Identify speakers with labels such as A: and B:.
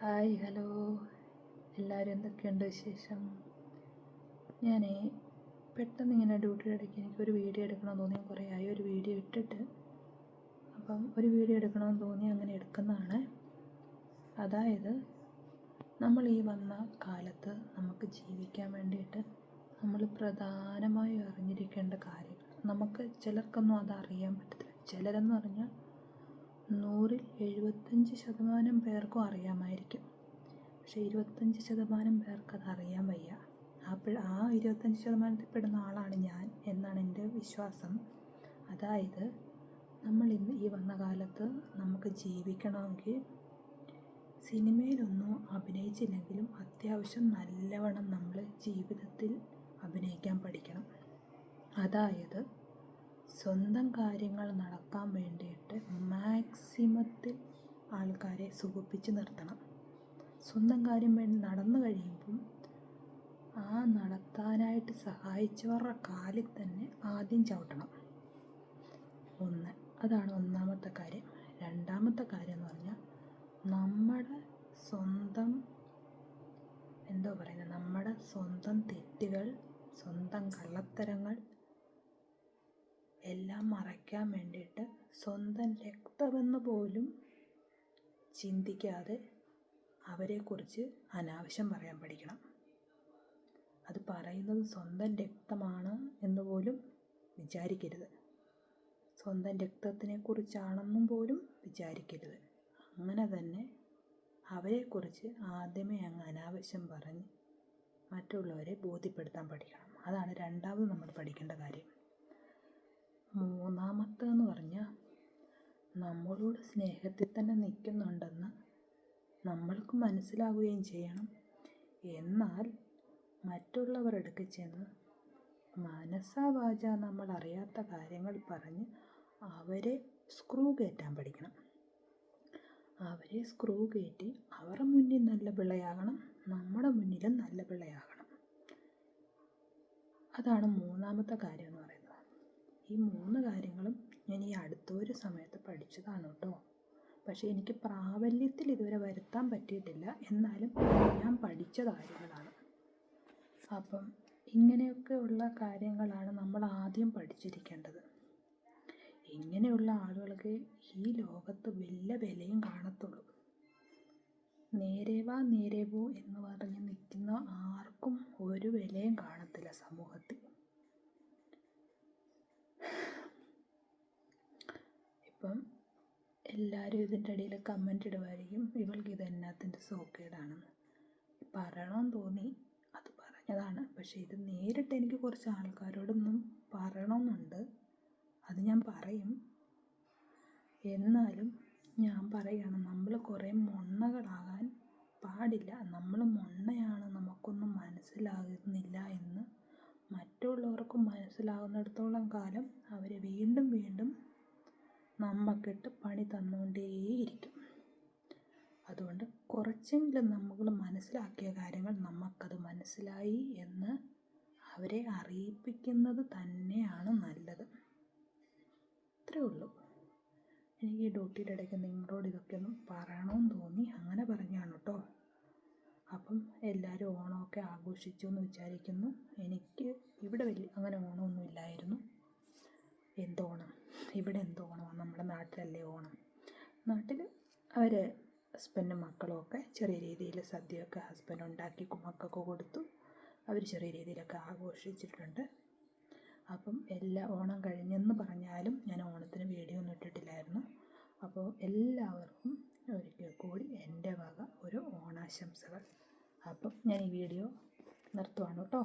A: Hi hello. എല്ലാവരും എന്തൊക്കെയുണ്ട് വിശേഷം? ഞാൻ പെട്ടെന്ന് ഇങ്ങനെ ഡ്യൂട്ടിയുടെ ഇടയ്ക്ക് എനിക്കൊരു വീഡിയോ എടുക്കണമെന്ന് തോന്നി. കുറേ ആയി ഒരു വീഡിയോ ഇട്ടിട്ട്. അപ്പം ഒരു വീഡിയോ എടുക്കണമെന്ന് തോന്നി അങ്ങനെ എടുക്കുന്നതാണ്. അതായത് നമ്മൾ ഈ വന്ന കാലത്ത് നമുക്ക് ജീവിക്കാൻ വേണ്ടിയിട്ട് നമ്മൾ പ്രധാനമായും അറിഞ്ഞിരിക്കേണ്ട കാര്യങ്ങൾ. നമുക്ക് ചിലർക്കൊന്നും അത് അറിയാൻ പറ്റത്തില്ല. ചിലരെന്ന് പറഞ്ഞാൽ നൂറിൽ എഴുപത്തഞ്ച് ശതമാനം പേർക്കും അറിയാമായിരിക്കും. പക്ഷേ ഇരുപത്തഞ്ച് ശതമാനം പേർക്ക് അത് അറിയാൻ വയ്യ. അപ്പോൾ ആ ഇരുപത്തഞ്ച് ശതമാനത്തിൽ പെടുന്ന ആളാണ് ഞാൻ എന്നാണ് എന്റെ വിശ്വാസം. അതായത് നമ്മൾ ഇന്ന് ഈ വന്ന കാലത്ത് നമുക്ക് ജീവിക്കണമെങ്കിൽ സിനിമയിലൊന്നും അഭിനയിച്ചില്ലെങ്കിലും അത്യാവശ്യം നല്ലവണ്ണം നമ്മൾ ജീവിതത്തിൽ അഭിനയിക്കാൻ പഠിക്കണം. അതായത് സ്വന്തം കാര്യങ്ങൾ നടക്കാൻ വേണ്ടിയിട്ട് മാക്സിമത്തിൽ ആൾക്കാരെ സുഖിപ്പിച്ച് നിർത്തണം. സ്വന്തം കാര്യം വേണ്ടി നടന്നു കഴിയുമ്പം ആ നടത്താനായിട്ട് സഹായിച്ചവരുടെ കാലിൽ തന്നെ ആദ്യം ചവിട്ടണം. ഒന്ന് അതാണ് ഒന്നാമത്തെ കാര്യം. രണ്ടാമത്തെ കാര്യം എന്ന് പറഞ്ഞാൽ നമ്മുടെ സ്വന്തം എന്തോ പറയുന്നത്? നമ്മുടെ സ്വന്തം തെറ്റുകൾ സ്വന്തം കള്ളത്തരങ്ങൾ എല്ലാം മറയ്ക്കാൻ വേണ്ടിയിട്ട് സ്വന്തം രക്തമെന്ന് പോലും ചിന്തിക്കാതെ അവരെക്കുറിച്ച് അനാവശ്യം പറയാൻ പഠിക്കണം. അത് പറയുന്നത് സ്വന്തം രക്തമാണ് എന്ന് പോലും വിചാരിക്കരുത്. സ്വന്തം രക്തത്തിനെ കുറിച്ചാണെന്നും പോലും വിചാരിക്കരുത്. അങ്ങനെ തന്നെ അവരെക്കുറിച്ച് ആദ്യമേ അങ്ങ് അനാവശ്യം പറഞ്ഞ് മറ്റുള്ളവരെ ബോധ്യപ്പെടുത്താൻ പഠിക്കണം. അതാണ് രണ്ടാമത് നമ്മൾ പഠിക്കേണ്ട കാര്യം മൂന്നാമത്തെന്ന് പറഞ്ഞാൽ നമ്മളോട് സ്നേഹത്തിൽ തന്നെ നിൽക്കുന്നുണ്ടെന്ന് നമ്മൾക്ക് മനസ്സിലാവുകയും ചെയ്യണം. എന്നാൽ മറ്റുള്ളവരെടുക്ക് ചെന്ന് മനസ്സാ വാച നമ്മൾ അറിയാത്ത കാര്യങ്ങൾ പറഞ്ഞ് അവരെ സ്ക്രൂ കയറ്റാൻ പഠിക്കണം. അവരെ സ്ക്രൂ കയറ്റി അവരുടെ മുന്നിൽ നല്ല പിള്ളയാകണം നമ്മുടെ മുന്നിലും നല്ല പിള്ളയാകണം. അതാണ് മൂന്നാമത്തെ കാര്യം എന്ന് പറയുന്നത്. ഈ മൂന്ന് കാര്യങ്ങളും ഞാൻ ഈ അടുത്തൊരു സമയത്ത് പഠിച്ചതാണ് കേട്ടോ. പക്ഷേ എനിക്ക് പ്രാബല്യത്തിൽ ഇതുവരെ വരുത്താൻ പറ്റിയിട്ടില്ല. എന്നാലും ഞാൻ പഠിച്ച കാര്യങ്ങളാണ് അപ്പം ഇങ്ങനെയൊക്കെ ഉള്ള കാര്യങ്ങളാണ് നമ്മൾ ആദ്യം പഠിച്ചിരിക്കേണ്ടത്. ഇങ്ങനെയുള്ള ആളുകൾക്ക് ഈ ലോകത്ത് വലിയ വിലയും കാണത്തുള്ളൂ. നേരേവാ നേരേവോ എന്ന് പറഞ്ഞ് നിൽക്കുന്ന ആർക്കും ഒരു വിലയും കാണത്തില്ല സമൂഹത്തിൽ. എല്ലാവരും ഇതിന്റെ ഇടയിൽ കമന്റ് ഇടുമായിരിക്കും ഇവൾക്ക് ഇത് എന്നാത്തിന്റെ സോക്കേടാണെന്ന് പറയണമെന്ന് തോന്നി. അത് പറഞ്ഞതാണ്. പക്ഷേ ഇത് നേരിട്ട് എനിക്ക് കുറച്ച് ആൾക്കാരോടൊന്നും പറയണമെന്നുണ്ട് അത് ഞാൻ പറയും. എന്നാലും ഞാൻ പറയുകയാണ് നമ്മൾ കുറേ മൊണ്ണകളാകാൻ പാടില്ല. നമ്മൾ മൊണ്ണയാണ്. നമുക്കൊന്നും മനസ്സിലാകുന്നില്ല എന്ന്. മറ്റുള്ളവർക്ക് മനസ്സിലാകുന്നിടത്തോളം കാലം അവർ വീണ്ടും വീണ്ടും നമുക്കിട്ട് പണി തന്നുകൊണ്ടേയിരിക്കും അതുകൊണ്ട് കുറച്ചെങ്കിലും നമ്മൾ മനസ്സിലാക്കിയ കാര്യങ്ങൾ നമുക്കത് മനസ്സിലായി എന്ന് അവരെ അറിയിപ്പിക്കുന്നത് തന്നെയാണ് നല്ലത്. ഇത്രേ ഉള്ളൂ. എനിക്ക് ഈ ഡ്യൂട്ടിയുടെ ഇടയ്ക്ക് നിങ്ങളോട് ഇതൊക്കെ ഒന്ന് പറയണമെന്ന് തോന്നി. അങ്ങനെ പറഞ്ഞാണ് കേട്ടോ അപ്പം എല്ലാവരും ഓണമൊക്കെ ആഘോഷിച്ചു എന്ന് വിചാരിക്കുന്നു. എനിക്ക് ഇവിടെ വലിയ അങ്ങനെ ഓണമൊന്നും ഇല്ലായിരുന്നു. എന്തോണം ഇവിടെ എന്തോണം നമ്മുടെ നാട്ടിലല്ലേ ഓണം? നാട്ടിൽ അവർ ഹസ്ബൻഡും മക്കളും ഒക്കെ ചെറിയ രീതിയിൽ സദ്യയൊക്കെ ഹസ്ബൻഡ് ഉണ്ടാക്കി മക്കൾക്ക് കൊടുത്തു. അവർ ചെറിയ രീതിയിലൊക്കെ ആഘോഷിച്ചിട്ടുണ്ട്. അപ്പം എല്ലാ ഓണം കഴിഞ്ഞെന്ന് പറഞ്ഞാലും ഞാൻ ഓണത്തിന് വീഡിയോ ഒന്നും ഇട്ടിട്ടില്ലായിരുന്നു. അപ്പോൾ എല്ലാവർക്കും ഒരിക്കൽ കൂടി എന്റെ വക ഒരു ഓണാശംസകൾ. അപ്പം ഞാൻ ഈ വീഡിയോ നിർത്തുവാണ് കേട്ടോ.